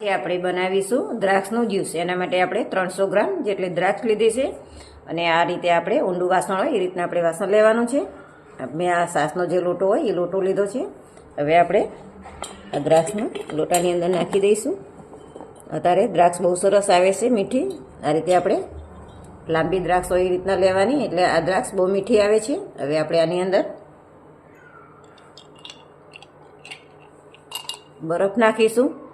તે આપણે બનાવીશું દ્રાક્ષનું જ્યુસ. એના માટે આપણે ત્રણસો ગ્રામ જેટલી દ્રાક્ષ લીધી છે. અને આ રીતે આપણે ઊંડું વાસણ હોય એ રીતના આપણે વાસણ લેવાનું છે. મેં આ સાસનો જે લોટો હોય એ લોટો લીધો છે. હવે આપણે આ દ્રાક્ષને લોટાની અંદર નાખી દઈશું. અત્યારે દ્રાક્ષ બહુ સરસ આવે છે મીઠી. આ રીતે આપણે લાંબી દ્રાક્ષ હોય એ રીતના લેવાની, એટલે આ દ્રાક્ષ બહુ મીઠી આવે છે. હવે આપણે આની અંદર બરફ નાખીશું.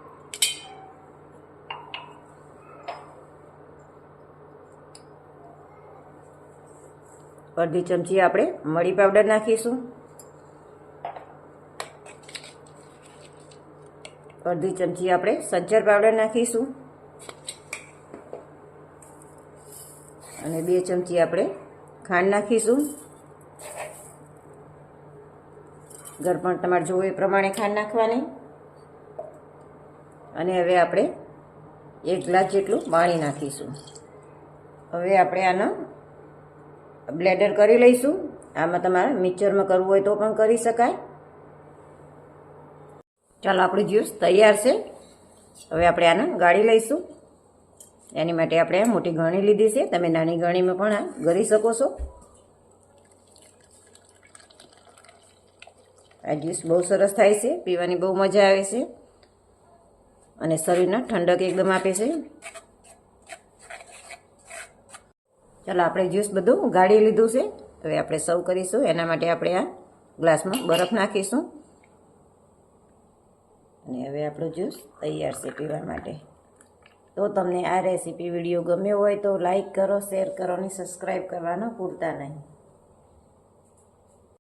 અડધી ચમચી આપણે મરી પાવડર નાખીશું. અડધી ચમચી આપણે સજ્જર પાવડર નાખીશું. અને બે ચમચી આપણે ખાંડ નાખીશું. ઘર પણ તમારે જોવો એ પ્રમાણે ખાંડ નાખવાની. અને હવે આપણે એક ગ્લાસ જેટલું પાણી નાખીશું. હવે આપણે આનો બ્લેન્ડર કરી લઈશું. આમાં તમારે મિક્સરમાં કરવું હોય તો પણ કરી શકાય. ચાલો, આપણું જ્યુસ તૈયાર છે. હવે આપણે આને ગાળી લઈશું. એની માટે આપણે મોટી ગણી લીધી છે. તમે નાની ગણીમાં પણ આ ગળી શકો છો. આ જ્યુસ બહુ સરસ થાય છે. પીવાની બહુ મજા આવે છે. અને શરીરને ઠંડક એકદમ આપે છે. ચાલો આપણે જ્યુસ બધું ગાળી લીધું છે. હવે આપણે સર્વ કરીશું. એના માટે આપણે આ ગ્લાસમાં બરફ નાખીશું. અને હવે આપણું જ્યુસ તૈયાર છે પીવા માટે. તો તમને આ રેસીપી વીડિયો ગમ્યો હોય તો લાઈક કરો, શેર કરો અને સબસ્ક્રાઈબ કરવાનું ભૂલતા નહીં.